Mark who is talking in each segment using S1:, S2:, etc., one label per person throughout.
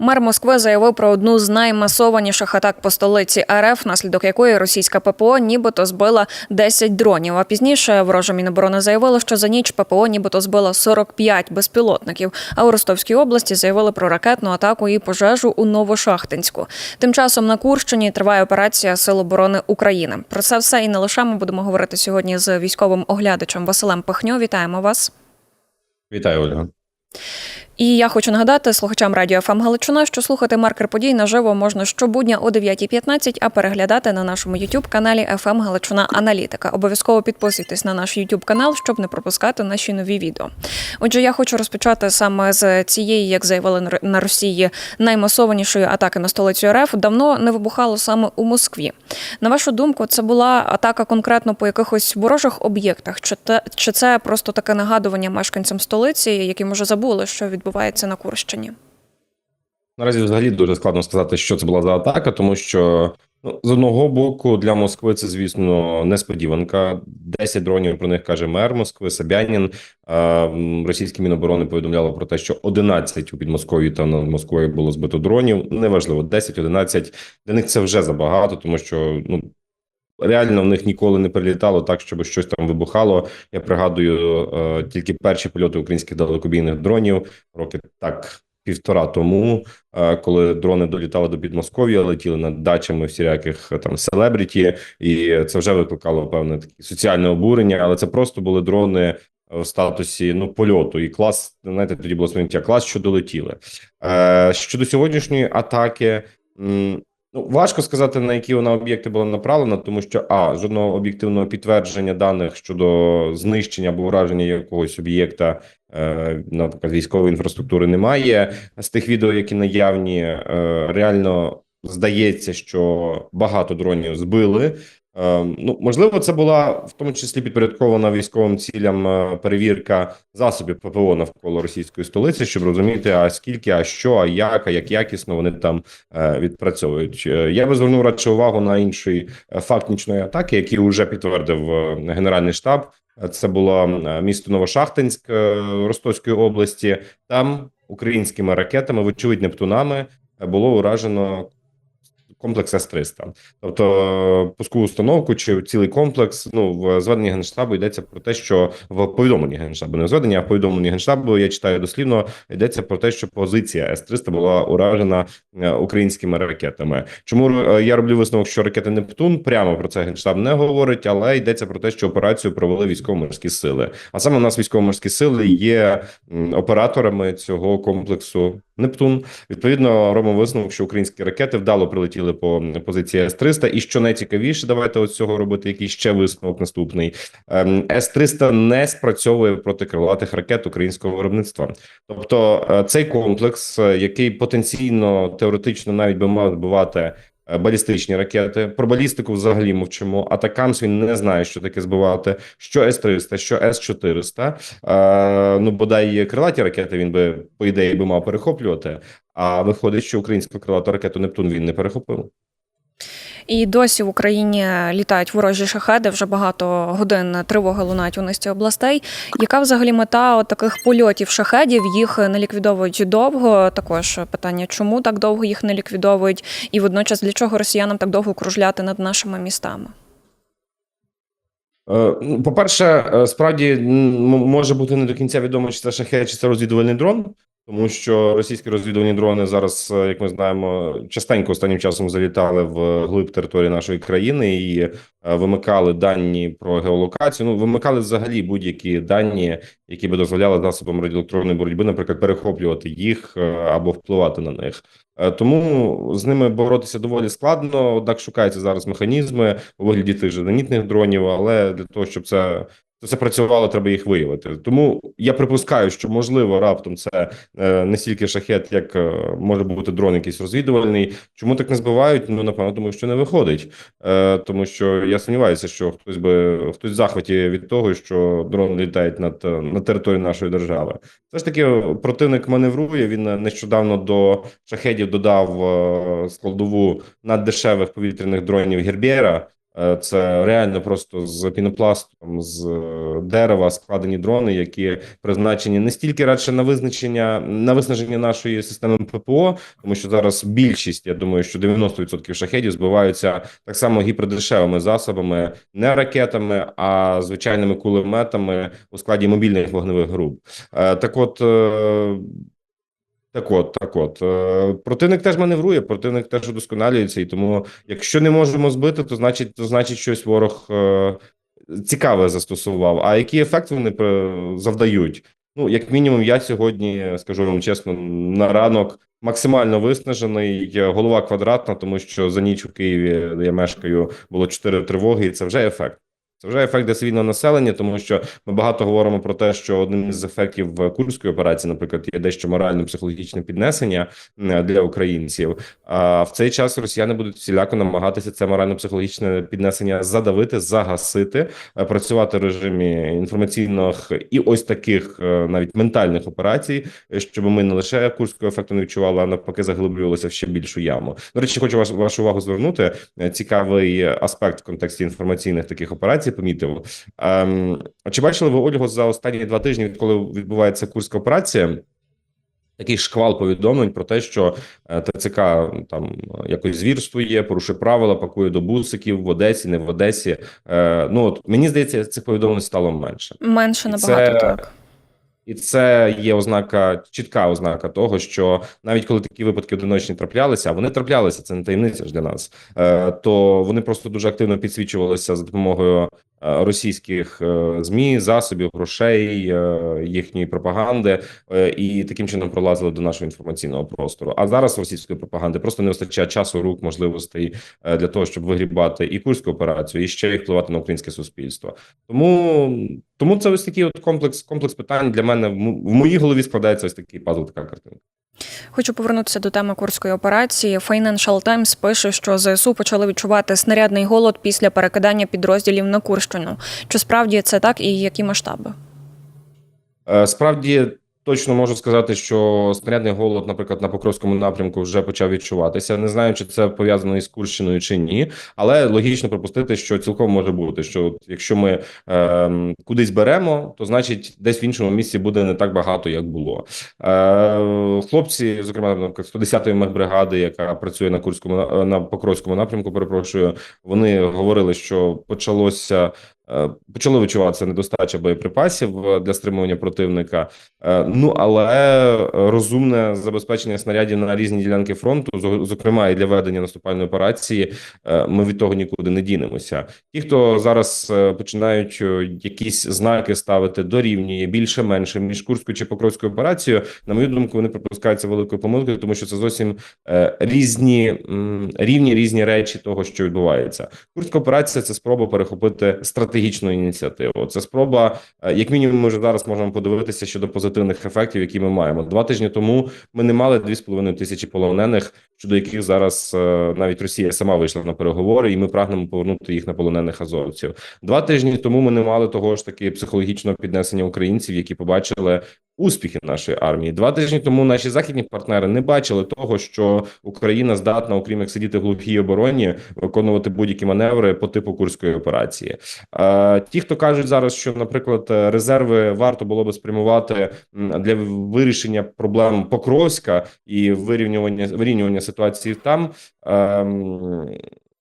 S1: Мер Москви заявив про одну з наймасованіших атак по столиці РФ, внаслідок якої російська ППО нібито збила 10 дронів. А пізніше ворожа Міноборони заявило, що за ніч ППО нібито збила 45 безпілотників. А у Ростовській області заявили про ракетну атаку і пожежу у Новошахтинську. Тим часом на Курщині триває операція Сил оборони України. Про це все і не лише ми будемо говорити сьогодні з військовим оглядачем Василем Пихньо. Вітаємо вас.
S2: Вітаю, Ольга.
S1: І я хочу нагадати слухачам радіо ФМ Галичина, що слухати маркер подій наживо можна щобудня о 9.15, а переглядати на нашому youtube каналі ФМ Галичина Аналітика. Обов'язково підписуйтесь на наш youtube канал, щоб не пропускати наші нові відео. Отже, я хочу розпочати саме з цієї, як заявили на Росії, наймасованішої атаки на столицю РФ. Давно не вибухало саме у Москві. На вашу думку, це була атака конкретно по якихось ворожих об'єктах? Чи те чи це просто таке нагадування мешканцям столиці, які може забули, що відбувається на Курщині?
S2: Наразі взагалі дуже складно сказати, що це була за атака, тому що ну, з одного боку для Москви це, звісно, несподіванка. 10 дронів про них каже мер Москви Собянін. Російські міноборони повідомляли про те, що 11 у Підмосков'ї та над Москвою було збито дронів. Неважливо, 10-11. Для них це вже забагато, тому що ну. Реально в них ніколи не прилітало так, щоб щось там вибухало. Я пригадую е, тільки перші польоти українських далекобійних дронів роки так півтора тому, е, коли дрони долітали до Підмосков'я, летіли над дачами всіляких е, там селебріті, і це вже викликало певне таке соціальне обурення, але це просто були дрони. В статусі ну польоту і клас, знаєте, тоді було сприйняття клас, що долетіли. Е, щодо сьогоднішньої атаки, ну важко сказати на які вона об'єкти була направлена, тому що а жодного об'єктивного підтвердження даних щодо знищення або враження якогось об'єкта, е, наприклад, військової інфраструктури немає. З тих відео, які наявні, е, реально здається, що багато дронів збили. Е, Ну, можливо, це була в тому числі підпорядкована військовим цілям е, перевірка засобів ППО навколо російської столиці, щоб розуміти, а скільки, а що, а як, а як якісно вони там е, відпрацьовують. Я би звернув радше увагу на інший факт нічної атаки, який вже підтвердив Генеральний штаб. Це було місто Новошахтинськ Ростовської області. Там українськими ракетами, вочевидь, Нептунами було уражено комплекс С-300. Тобто пускову установку чи цілий комплекс. Ну в зведенні генштабу йдеться про те, що в повідомленні генштабу не в а в повідомленні генштабу я читаю дослівно. Йдеться про те, що позиція С-300 була уражена е, українськими ракетами. Чому е, я роблю висновок, що ракети Нептун прямо про це генштаб не говорить, але йдеться про те, що операцію провели військово-морські сили. А саме у нас військово-морські сили є операторами цього комплексу Нептун. Відповідно, робимо висновок, що українські ракети вдало прилетіли по позиції С-300. І що найцікавіше, давайте от цього робити якийсь ще висновок наступний. Ем, С-300 не спрацьовує проти крилатих ракет українського виробництва. Тобто е, цей комплекс, е, який потенційно теоретично навіть би мав збивати е, балістичні ракети. Про балістику взагалі мовчимо. Атакамс він не знає, що таке збивати. Що С-300, що С-400. Е, ну, бодай крилаті ракети він би, по ідеї, би мав перехоплювати. А виходить, що українську крилату ракету Нептун він не перехопив.
S1: І досі в Україні літають ворожі шахеди. Вже багато годин тривоги лунають у низці областей. Яка взагалі мета таких польотів шахедів? Їх не ліквідовують довго. Також питання, чому так довго їх не ліквідовують, і водночас для чого росіянам так довго кружляти над нашими містами?
S2: Е, ну, По-перше, е, справді може бути не до кінця відомо, чи це шахет, чи це розвідувальний дрон, тому що російські розвідувальні дрони зараз, е, як ми знаємо, частенько останнім часом залітали в глиб території нашої країни і е, вимикали дані про геолокацію. Ну, вимикали взагалі будь-які дані, які би дозволяли засобам радіоелектронної боротьби, наприклад, перехоплювати їх е, або впливати на них. Тому з ними боротися доволі складно. Однак шукаються зараз механізми у вигляді тих же зенітних дронів, але для того, щоб це це працювало, треба їх виявити. Тому я припускаю, що можливо раптом це е, не стільки шахет, як е, може бути дрон, якийсь розвідувальний. Чому так не збивають? Ну напевно, тому що не виходить. Е, Тому що я сумніваюся, що хтось би хтось в захваті від того, що дрон літають над на території нашої держави. Все ж таки, противник маневрує. Він нещодавно до шахедів додав складову наддешевих повітряних дронів Гербєра. Е, Це реально просто з пінопласту, там, з е, дерева складені дрони, які призначені не стільки радше на визначення на виснаження нашої системи ППО, тому що зараз більшість, я думаю, що 90% шахедів збиваються так само гіпердешевими засобами, не ракетами, а звичайними кулеметами у складі мобільних вогневих груп. Е, Так, от. Так от, так от. Е, Противник теж маневрує, противник теж удосконалюється, і тому, якщо не можемо збити, то значить, то значить щось ворог е, цікаве застосував. А який ефект вони завдають? Ну, як мінімум, я сьогодні скажу вам чесно, на ранок максимально виснажений, голова квадратна, тому що за ніч у Києві, де я мешкаю, було чотири тривоги, і це вже ефект. Це вже ефект для цивільного населення, тому що ми багато говоримо про те, що одним із ефектів е, курської операції, наприклад, є дещо морально-психологічне піднесення для українців. А в цей час росіяни будуть всіляко намагатися це морально-психологічне піднесення задавити, загасити, е, працювати в режимі інформаційних і ось таких е, навіть ментальних операцій, е, щоб ми не лише курського ефекту не відчували, а навпаки заглиблювалися в ще більшу яму. До речі, хочу вас вашу увагу звернути. е, Цікавий аспект в контексті інформаційних таких операцій. Помітив. Ем, чи бачили ви Ольгу за останні два тижні, відколи відбувається курська операція? Такий шквал повідомлень про те, що е, ТЦК там якось звірствує, порушує правила, пакує до бусиків в Одесі, не в Одесі. Е, ну от мені здається, цих повідомлень стало менше.
S1: Менше набагато
S2: це-
S1: так.
S2: І це є ознака, чітка ознака того, що навіть коли такі випадки одиночні траплялися, а вони траплялися, це не таємниця ж для нас. е, То вони просто дуже активно підсвічувалися за допомогою російських е, змі, засобів, грошей, е, їхньої пропаганди, е, і таким чином пролазили до нашого інформаційного простору. А зараз російської пропаганди просто не вистачає часу, рук, можливостей для того, щоб вигрібати і курську операцію, і ще й впливати на українське суспільство. Тому тому це ось такий от комплекс комплекс питань для мене в моїй голові складається ось такий пазл, така картинка.
S1: Хочу повернутися до теми курської операції. Financial Times пише, що ЗСУ почали відчувати снарядний голод після перекидання підрозділів на Курщину. Чи справді це так і які масштаби?
S2: Е, Справді точно можу сказати, що снарядний голод, наприклад, на Покровському напрямку вже почав відчуватися. Не знаю, чи це пов'язано із Курщиною чи ні, але логічно припустити, що цілком може бути, що якщо ми е, кудись беремо, то значить десь в іншому місці буде не так багато, як було. Е, хлопці, зокрема, наприклад, 110-ї мехбригади, яка працює на Курському на Покровському напрямку, перепрошую, вони говорили, що почалося. Е, Почало відчуватися недостача боєприпасів е, для стримування противника. Е, Ну але розумне забезпечення снарядів на різні ділянки фронту, зо- зокрема і для ведення наступальної операції, ми від того нікуди не дінемося. Ті, хто зараз починають якісь знаки ставити дорівнює більше менше між Курською чи Покровською операцією, на мою думку, вони припускаються великою помилкою, тому що це зовсім різні рівні різні речі того, що відбувається. Курська операція це спроба перехопити стратегічну ініціативу. Це спроба, е, як мінімум, ми вже зараз можемо подивитися щодо позитивних ефектів, які ми маємо. Два тижні тому ми не мали 2,5 тисячі полонених, щодо яких зараз е, навіть Росія сама вийшла на переговори, і ми прагнемо повернути їх на полонених азовців. Два тижні тому ми не мали того ж таки психологічного піднесення українців, які побачили. Успіхи нашої армії два тижні тому наші західні партнери не бачили того, що Україна здатна, окрім як сидіти в глухій обороні, виконувати будь-які маневри по типу курської операції. Ті, хто кажуть зараз, що, наприклад, резерви варто було би спрямувати для вирішення проблем Покровська і вирівнювання вирівнювання ситуації там.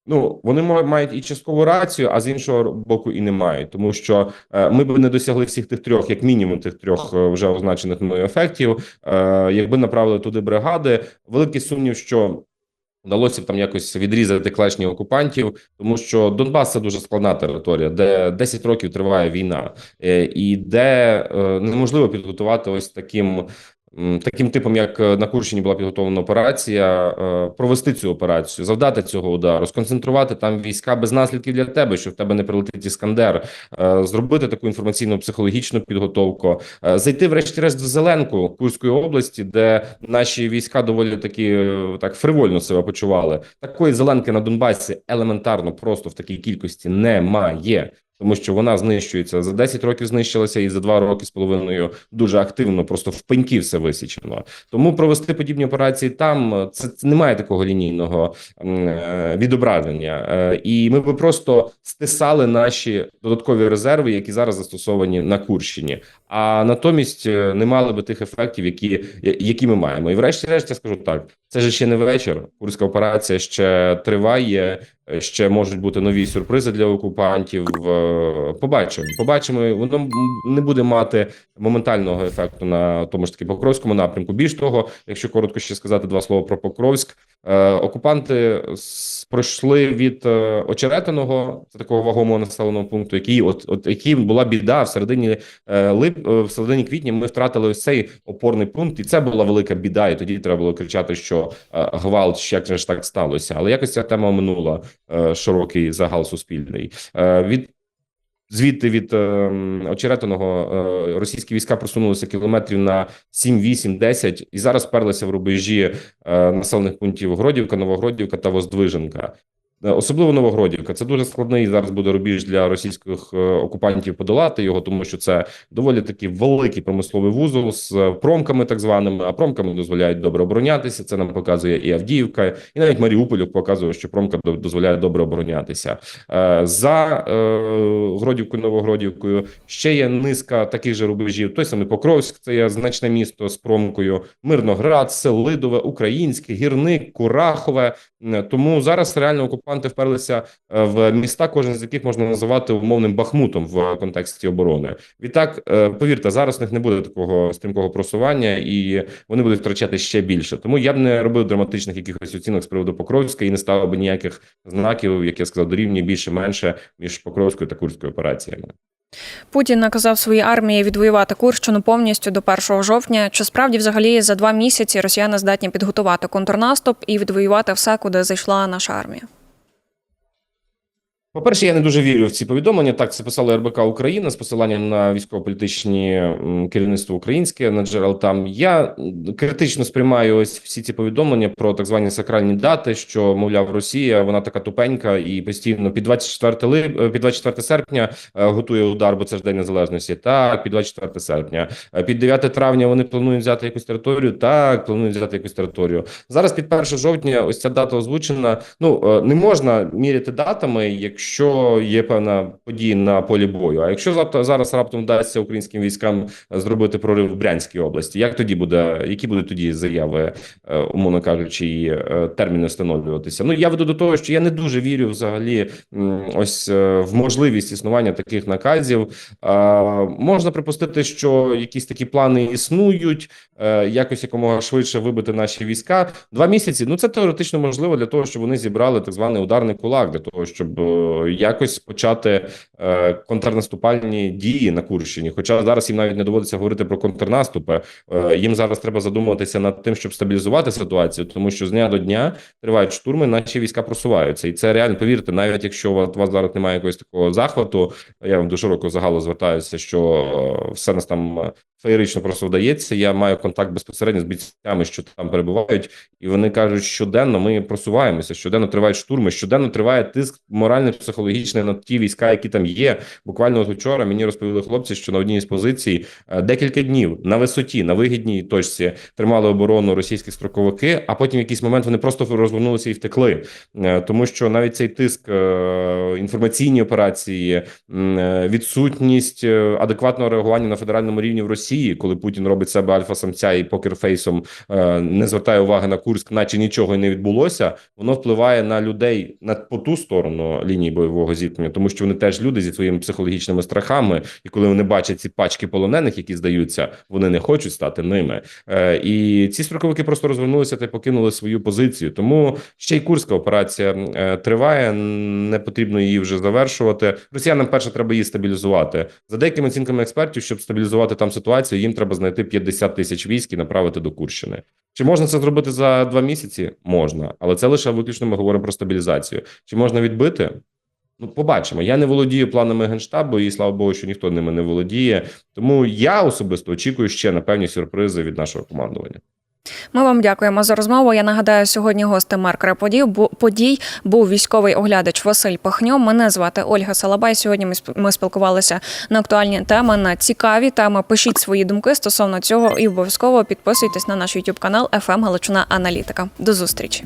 S2: Ну, вони ма- мають і часткову рацію, а з іншого боку, і не мають, тому що е, ми б не досягли всіх тих трьох, як мінімум, тих трьох е, вже означених мною ефектів, е, якби направили туди бригади. Великий сумнів, що Вдалося б там якось відрізати клешні окупантів, тому що Донбас це дуже складна територія, де 10 років триває війна, і де неможливо підготувати ось таким. Таким типом, як е, на Курщині була підготовлена операція, е, провести цю операцію, завдати цього удару, сконцентрувати там війська без наслідків для тебе, що в тебе не прилетить іскандер, е, зробити таку інформаційну психологічну підготовку, зайти врешті-решт в Зеленку Курської області, де наші війська доволі таки е, так фривольно себе почували. Такої зеленки на Донбасі елементарно просто в такій кількості немає. Тому що вона знищується за 10 років, знищилася і за 2 роки з половиною дуже активно, просто в пеньки все висічено. Тому провести подібні операції там е, це, це немає такого лінійного е, відображення, Е, і ми би просто стисали наші додаткові резерви, які зараз застосовані на Курщині. А натомість е, не мали би тих ефектів, які, які ми маємо. І врешті-решт я скажу так: це ж ще не вечір. Курська операція ще триває. Е, Ще можуть бути нові сюрпризи для окупантів. Е, Побачимо, побачимо. Воно не буде мати моментального ефекту на тому ж таки Покровському напрямку. Більш того, якщо коротко ще сказати два слова про Покровськ, е, окупанти пройшли від очеретиного, це такого вагомого населеного пункту, який от, от який була біда в середині лип в середині квітня. Ми втратили ось цей опорний пункт, і це була велика біда. І тоді треба було кричати, що гвалт, як же ж так сталося. Але якось ця тема минула широкий загал суспільний. Е, від Звідти від е, очеретиного е, російські війська просунулися кілометрів на 7, 8, 10 і зараз перлися в рубежі е, населених пунктів Гродівка, Новогродівка та Воздвиженка. Е, Особливо Новогродівка. Це дуже складний зараз буде рубіж для російських е, окупантів подолати його, тому що це доволі таки великий промисловий вузол з е, промками, так званими. А промками дозволяють добре оборонятися. Це нам показує і Авдіївка, і навіть Маріуполь показує, що промка дозволяє добре оборонятися. За Гродівкою, Новогродівкою ще є низка таких же рубежів. Той самий Покровськ, це є значне місто з промкою, Мирноград, Селидове, Українське, Гірник, Курахове. Тому зараз реально окупанти вперлися е, в міста, кожен з яких можна називати умовним бахмутом в контексті оборони. Відтак, е, повірте, зараз у них не буде такого стрімкого просування, і вони будуть втрачати ще більше. Тому я б не робив драматичних якихось оцінок з приводу Покровська і не ставив би ніяких знаків, як я сказав, дорівнює більше-менше між Покровською та Курською операціями.
S1: Путін наказав своїй армії відвоювати Курщину повністю до 1 жовтня. Чи справді взагалі за два місяці росіяни здатні підготувати контрнаступ і відвоювати все, куди зайшла наша армія?
S2: По-перше, я не дуже вірю в ці повідомлення. Так, це писала РБК Україна з посиланням на військово-політичні керівництво українське на джерел. Там я критично сприймаю ось всі ці повідомлення про так звані сакральні дати, що мовляв Росія вона така тупенька і постійно під 24 лип, е, під 24 серпня е, готує удар, бо це ж день незалежності. Так, під 24 серпня, Е, під 9 травня вони планують взяти якусь територію. Так, планують взяти якусь територію. Зараз під 1 жовтня ось ця дата озвучена. Ну не можна міряти датами, якщо є певна подія на полі бою. А якщо зараз раптом вдасться українським військам зробити прорив в Брянській області, як тоді буде, які будуть тоді заяви, е, умовно кажучи, і е, терміни встановлюватися? Ну я веду до того, що я не дуже вірю взагалі ось е, в можливість існування таких наказів. Можна припустити, що якісь такі плани існують, якось якомога швидше вибити наші війська. Два місяці. Ну це теоретично можливо для того, щоб вони зібрали так званий ударний кулак, для того, щоб якось почати е, контрнаступальні дії на Курщині. Хоча зараз їм навіть не доводиться говорити про контрнаступи. Е, Їм зараз треба задумуватися над тим, щоб стабілізувати ситуацію, тому що з дня до дня тривають штурми, наші війська просуваються, і це реально повірте, навіть якщо у вас зараз немає якогось такого захвату, я вам до широкого загалу звертаюся, що е, все нас там феєрично просто вдається. Я маю контакт безпосередньо з бійцями, що там перебувають, і вони кажуть, щоденно ми просуваємося, щоденно тривають штурми, щоденно триває тиск моральний, психологічний на ті війська, які там є. Буквально от вчора мені розповіли хлопці, що на одній з позицій е, декілька днів на висоті, на вигідній точці тримали оборону російські строковики, а потім в якийсь момент вони просто розвернулися і втекли, Е, тому що навіть цей тиск е, інформаційні операції, відсутність адекватного реагування на федеральному рівні в Росії, коли Путін робить себе альфа-самця і покерфейсом е, не звертає уваги на Курськ, наче нічого і не відбулося. Воно впливає на людей на по ту сторону лінії бойового зіткнення, тому що вони теж люди зі своїми психологічними страхами, і коли вони бачать ці пачки полонених, які здаються, вони не хочуть стати ними. Е, І ці строковики просто розвернулися та покинули свою позицію. Тому ще й курська операція е, триває. Не потрібно її вже завершувати. Росіянам перше треба її стабілізувати за деякими оцінками експертів, щоб стабілізувати там ситуацію. Їм треба знайти 50 тисяч військ і направити до Курщини. Чи можна це зробити за два місяці? Можна, але це лише виключно ми говоримо про стабілізацію. Чи можна відбити? Ну, побачимо. Я не володію планами генштабу, і слава Богу, що ніхто ними не володіє. Тому я особисто очікую ще на певні сюрпризи від нашого командування.
S1: Ми вам дякуємо за розмову. Я нагадаю, сьогодні гостем маркера подій був військовий оглядач Василь Пахньо. Мене звати Ольга Салабай. Сьогодні ми сп- ми спілкувалися на актуальні теми, на цікаві теми. Пишіть свої думки стосовно цього і обов'язково підписуйтесь на наш YouTube канал FM Галичина Аналітика. До зустрічі.